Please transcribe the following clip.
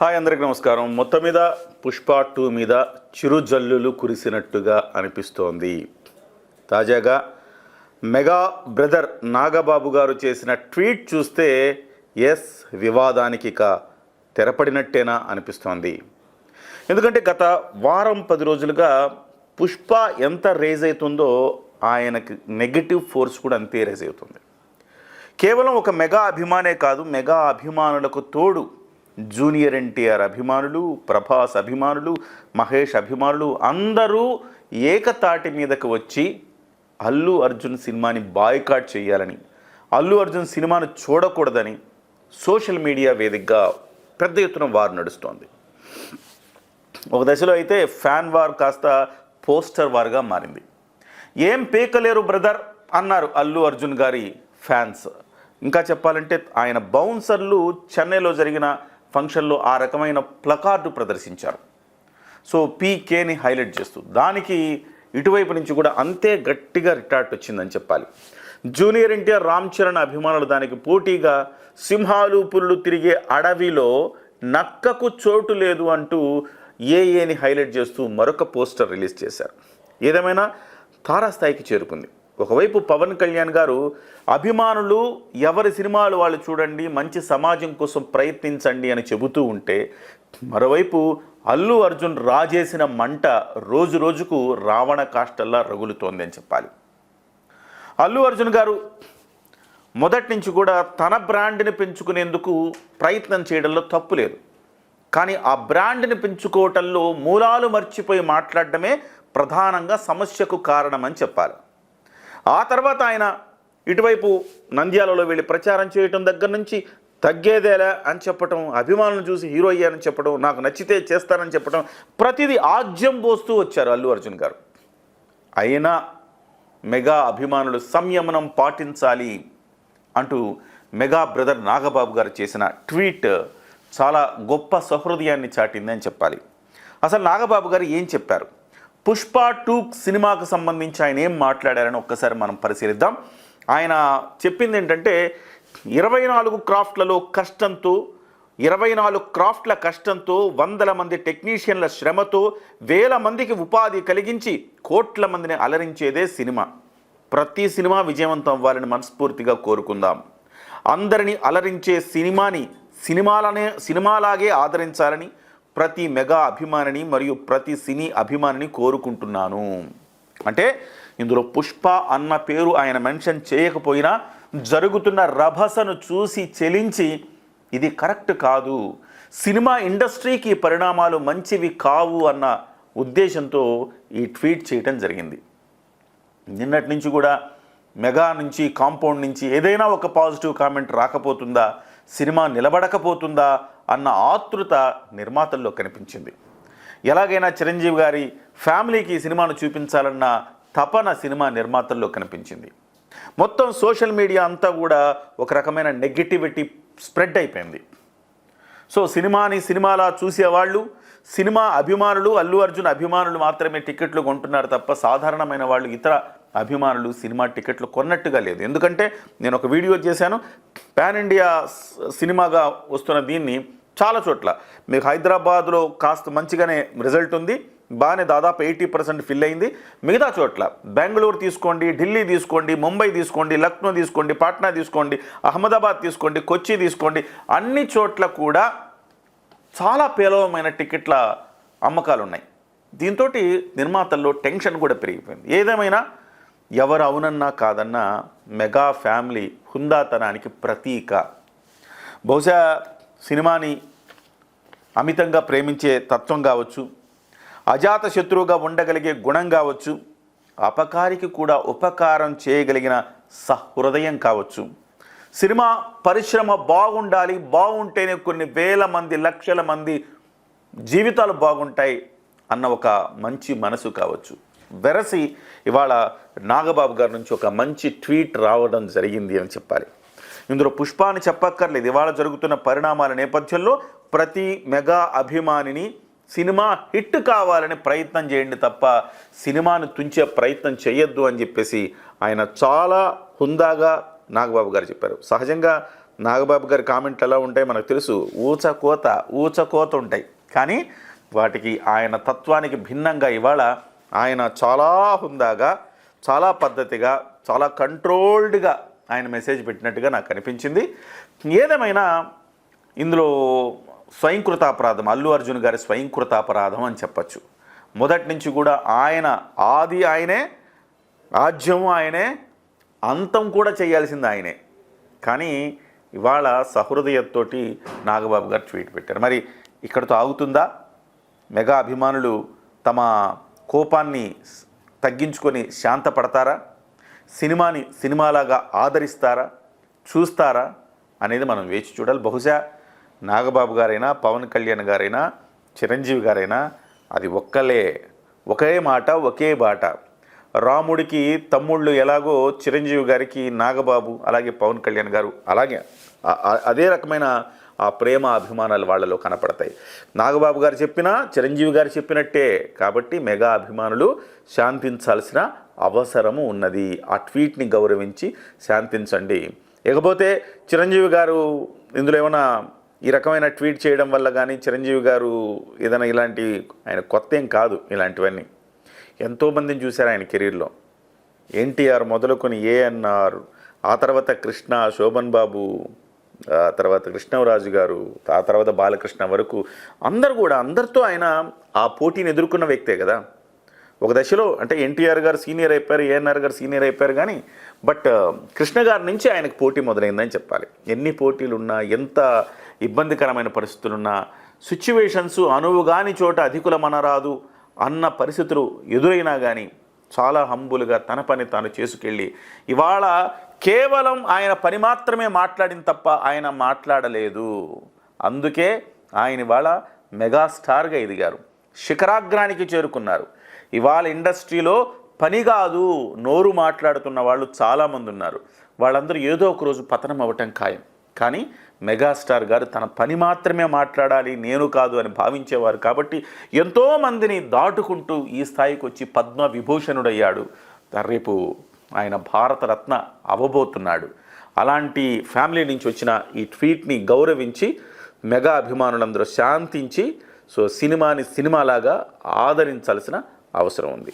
Hi అందరికి నమస్కారం. మొత్తం మీద పుష్ప టూ మీద చిరు జల్లులు కురిసినట్టుగా అనిపిస్తోంది. తాజాగా మెగా బ్రదర్ నాగబాబు గారు చేసిన ట్వీట్ చూస్తే ఎస్ వివాదానికి ఇక తెరపడినట్టేనా అనిపిస్తోంది. ఎందుకంటే గత వారం పది రోజులుగా పుష్ప ఎంత రేజ్ అవుతుందో ఆయనకి నెగటివ్ ఫోర్స్ కూడా అంతే రేజ్ అవుతుంది. కేవలం ఒక మెగా అభిమానే కాదు మెగా అభిమానులకు తోడు జూనియర్ ఎన్టీఆర్ అభిమానులు ప్రభాస్ అభిమానులు మహేష్ అభిమానులు అందరూ ఏకతాటి మీదకు వచ్చి అల్లు అర్జున్ సినిమాని బాయ్కాట్ చేయాలని అల్లు అర్జున్ సినిమాను చూడకూడదని సోషల్ మీడియా వేదికగా పెద్ద ఎత్తున వారు నడుస్తోంది. ఒక దశలో అయితే ఫ్యాన్ వార్ కాస్త పోస్టర్ వార్గా మారింది. ఏం పీకలేరు బ్రదర్ అన్నారు అల్లు అర్జున్ గారి ఫ్యాన్స్. ఇంకా చెప్పాలంటే ఆయన బౌన్సర్లు చెన్నైలో జరిగిన ఫంక్షన్లో ఆ రకమైన ప్లకార్డు ప్రదర్శించారు. సో పీకేని హైలైట్ చేస్తూ దానికి ఇటువైపు నుంచి కూడా అంతే గట్టిగా రిటార్ట్ వచ్చిందని చెప్పాలి. జూనియర్ ఎన్టీఆర్ రామ్ చరణ్ అభిమానులు దానికి పోటీగా సింహాలు పులులు తిరిగే అడవిలో నక్కకు చోటు లేదు అంటూ ఏఏని హైలైట్ చేస్తూ మరొక పోస్టర్ రిలీజ్ చేశారు. ఏదేమైనా తారాస్థాయికి చేరుకుంది. ఒకవైపు పవన్ కళ్యాణ్ గారు అభిమానులు ఎవరి సినిమాలు వాళ్ళు చూడండి మంచి సమాజం కోసం ప్రయత్నించండి అని చెబుతూ ఉంటే మరోవైపు అల్లు అర్జున్ రాజేసిన మంట రోజు రోజుకు రావణ కాష్టల్లా రగులుతోంది అని చెప్పాలి. అల్లు అర్జున్ గారు మొదటి నుంచి కూడా తన బ్రాండ్ని పెంచుకునేందుకు ప్రయత్నం చేయడంలో తప్పు లేదు. కానీ ఆ బ్రాండ్ని పెంచుకోవటంలో మూలాలు మర్చిపోయి మాట్లాడటమే ప్రధానంగా సమస్యకు కారణమని చెప్పాలి. ఆ తర్వాత ఆయన ఇటువైపు నంద్యాలలో వెళ్ళి ప్రచారం చేయటం దగ్గర నుంచి తగ్గేదేలా అని చెప్పటం అభిమానులు చూసి హీరో అయ్యానని చెప్పడం నాకు నచ్చితే చేస్తానని చెప్పడం ప్రతిదీ ఆజ్యం పోస్తూ వచ్చారు అల్లు అర్జున్ గారు. అయినా మెగా అభిమానులు సంయమనం పాటించాలి అంటూ మెగా బ్రదర్ నాగబాబు గారు చేసిన ట్వీట్ చాలా గొప్ప సహృదయాన్ని చాటింది అని చెప్పాలి. అసలు నాగబాబు గారు ఏం చెప్పారు? పుష్ప టూ సినిమాకు సంబంధించి ఆయన ఏం మాట్లాడారని ఒక్కసారి మనం పరిశీలిద్దాం. ఆయన చెప్పింది ఏంటంటే ఇరవై నాలుగు క్రాఫ్ట్లలో కష్టంతో ఇరవై నాలుగు క్రాఫ్ట్ల కష్టంతో వందల మంది టెక్నీషియన్ల శ్రమతో వేల మందికి ఉపాధి కలిగించి కోట్ల మందిని అలరించేదే సినిమా. ప్రతి సినిమా విజయవంతం అవ్వాలని మనస్ఫూర్తిగా కోరుకుందాం. అందరినీ అలరించే సినిమాని సినిమాలనే సినిమాలాగే ఆదరించాలని ప్రతి మెగా అభిమానిని మరియు ప్రతి సినీ అభిమానిని కోరుకుంటున్నాను. అంటే ఇందులో పుష్ప అన్న పేరు ఆయన మెన్షన్ చేయకపోయినా జరుగుతున్న రభసను చూసి చెలించి ఇది కరెక్ట్ కాదు. సినిమా ఇండస్ట్రీకి పరిణామాలు మంచివి కావు అన్న ఉద్దేశంతో ఈ ట్వీట్ చేయటం జరిగింది. నిన్నటి నుంచి కూడా మెగా నుంచి కాంపౌండ్ నుంచి ఏదైనా ఒక పాజిటివ్ కామెంట్ రాకపోతుందా? సినిమా నిలబడకపోతుందా? అన్న ఆతృత నిర్మాతల్లో కనిపించింది. ఎలాగైనా చిరంజీవి గారి ఫ్యామిలీకి ఈ సినిమాను చూపించాలన్న తపన సినిమా నిర్మాతల్లో కనిపించింది. మొత్తం సోషల్ మీడియా అంతా కూడా ఒక రకమైన నెగిటివిటీ స్ప్రెడ్ అయిపోయింది. సో సినిమాని సినిమాలా చూసేవాళ్ళు సినిమా అభిమానులు అల్లు అర్జున్ అభిమానులు మాత్రమే టికెట్లు కొంటున్నారు తప్ప సాధారణమైన వాళ్ళు ఇతర అభిమానులు సినిమా టికెట్లు కొన్నట్టుగా లేదు. ఎందుకంటే నేను ఒక వీడియో చేశాను. పాన్ ఇండియా సినిమాగా వస్తున్న దీన్ని చాలా చోట్ల. మీకు హైదరాబాద్లో కాస్త మంచిగానే రిజల్ట్ ఉంది. బాగానే దాదాపు ఎయిటీ పర్సెంట్ ఫిల్ అయింది. మిగతా చోట్ల బెంగళూరు తీసుకోండి ఢిల్లీ తీసుకోండి ముంబై తీసుకోండి లక్నో తీసుకోండి పాట్నా తీసుకోండి అహ్మదాబాద్ తీసుకోండి కొచ్చి తీసుకోండి అన్ని చోట్ల కూడా చాలా పేలవమైన టికెట్ల అమ్మకాలు ఉన్నాయి దీంతో నిర్మాతల్లో టెన్షన్ కూడా పెరిగిపోయింది. ఏదేమైనా ఎవరు అవునన్నా కాదన్నా మెగా ఫ్యామిలీ హుందాతనానికి ప్రతీక. బహుశా సినిమాని అమితంగా ప్రేమించే తత్వం కావచ్చు అజాత శత్రువుగా ఉండగలిగే గుణం కావచ్చు అపకారికి కూడా ఉపకారం చేయగలిగిన సహృదయం కావచ్చు. సినిమా పరిశ్రమ బాగుండాలి బాగుంటేనే కొన్ని వేల మంది లక్షల మంది జీవితాలు బాగుంటాయి అన్న ఒక మంచి మనసు కావచ్చు. వెరసి ఇవాళ నాగబాబు గారి నుంచి ఒక మంచి ట్వీట్ రావడం జరిగింది అని చెప్పాలి. ఇందులో పుష్పాన్ని చెప్పక్కర్లేదు. ఇవాళ జరుగుతున్న పరిణామాల నేపథ్యంలో ప్రతి మెగా అభిమానిని సినిమా హిట్ కావాలని ప్రయత్నం చేయండి తప్ప సినిమాను తుంచే ప్రయత్నం చేయొద్దు అని చెప్పేసి ఆయన చాలా హుందాగా నాగబాబు గారు చెప్పారు. సహజంగా నాగబాబు గారి కామెంట్లు ఎలా ఉంటాయి మనకు తెలుసు. ఊచకోత ఊచకోత ఉంటాయి. కానీ వాటికి ఆయన తత్వానికి భిన్నంగా ఇవాళ ఆయన చాలా హుందాగా చాలా పద్ధతిగా చాలా కంట్రోల్డ్గా ఆయన మెసేజ్ పెట్టినట్టుగా నాకు అనిపించింది. ఏదేమైనా ఇందులో స్వయంకృతాపరాధం అల్లు అర్జున్ గారి స్వయంకృతాపరాధం అని చెప్పచ్చు. మొదటి నుంచి కూడా ఆయన ఆది ఆయనే ఆజ్యము ఆయనే అంతం కూడా చేయాల్సింది ఆయనే. కానీ ఇవాళ సహృదయతోటి నాగబాబు గారు ట్వీట్ పెట్టారు. మరి ఇక్కడితో ఆగుతుందా? మెగా అభిమానులు తమ కోపాన్ని తగ్గించుకొని శాంతపడతారా? సినిమాని సినిమాలాగా ఆదరిస్తారా? చూస్తారా? అనేది మనం వేచి చూడాలి. బహుశా నాగబాబు గారైనా పవన్ కళ్యాణ్ గారైనా చిరంజీవి గారైనా అది ఒక్కలే. ఒకే మాట ఒకే బాట. రాముడికి తమ్ముళ్ళు ఎలాగో చిరంజీవి గారికి నాగబాబు అలాగే పవన్ కళ్యాణ్ గారు అలాగే అదే రకమైన ఆ ప్రేమ అభిమానాలు వాళ్ళలో కనపడతాయి. నాగబాబు గారు చెప్పినా చిరంజీవి గారు చెప్పినట్టే. కాబట్టి మెగా అభిమానులు శాంతించాల్సిన అవసరము ఉన్నది. ఆ ట్వీట్ని గౌరవించి శాంతించండి. ఇకపోతే చిరంజీవి గారు ఇందులో ఏమైనా ఈ రకమైన ట్వీట్ చేయడం వల్ల కానీ చిరంజీవి గారు ఏదైనా ఇలాంటి ఆయన కొత్త ఏం కాదు ఇలాంటివన్నీ. ఎంతోమందిని చూశారు ఆయన కెరీర్లో. ఎన్టీఆర్ మొదలుకొని ఏఎన్ఆర్ ఆ తర్వాత కృష్ణ శోభన్ బాబు ఆ తర్వాత కృష్ణవరాజు గారు ఆ తర్వాత బాలకృష్ణ వరకు అందరు కూడా అందరితో ఆయన ఆ పోటీని ఎదుర్కొన్న వ్యక్తే కదా. ఒక దశలో అంటే ఎన్టీఆర్ గారు సీనియర్ అయిపోయారు ఏఎన్ఆర్ గారు సీనియర్ అయిపోయారు కానీ బట్ కృష్ణ గారి నుంచి ఆయనకు పోటీ మొదలైందని చెప్పాలి. ఎన్ని పోటీలున్నా ఎంత ఇబ్బందికరమైన పరిస్థితులున్నా సిచ్యువేషన్స్ అనువుగాని చోట అధికులమనరాదు అన్న పరిస్థితులు ఎదురైనా కానీ చాలా హంబులుగా తన పని తాను చేసుకెళ్ళి. ఇవాళ కేవలం ఆయన పని మాత్రమే మాట్లాడిన తప్ప ఆయన మాట్లాడలేదు. అందుకే ఆయన ఇవాళ మెగాస్టార్గా ఎదిగారు. శిఖరాగ్రానికి చేరుకున్నారు. ఇవాళ ఇండస్ట్రీలో పని కాదు నోరు మాట్లాడుతున్న వాళ్ళు చాలామంది ఉన్నారు వాళ్ళందరూ ఏదో ఒక రోజు పతనం అవ్వటం ఖాయం. కానీ మెగాస్టార్ గారు తన పని మాత్రమే మాట్లాడాలి నేను కాదు అని భావించేవారు. కాబట్టి ఎంతోమందిని దాటుకుంటూ ఈ స్థాయికి వచ్చి పద్మ విభూషణుడయ్యాడు. రేపు ఆయన భారతరత్న అవ్వబోతున్నాడు అలాంటి ఫ్యామిలీ నుంచి వచ్చిన ఈ ట్వీట్ని గౌరవించి మెగా అభిమానులందరూ శాంతించి సో సినిమాని సినిమాలాగా ఆదరించాల్సిన అవసరం ఉంది.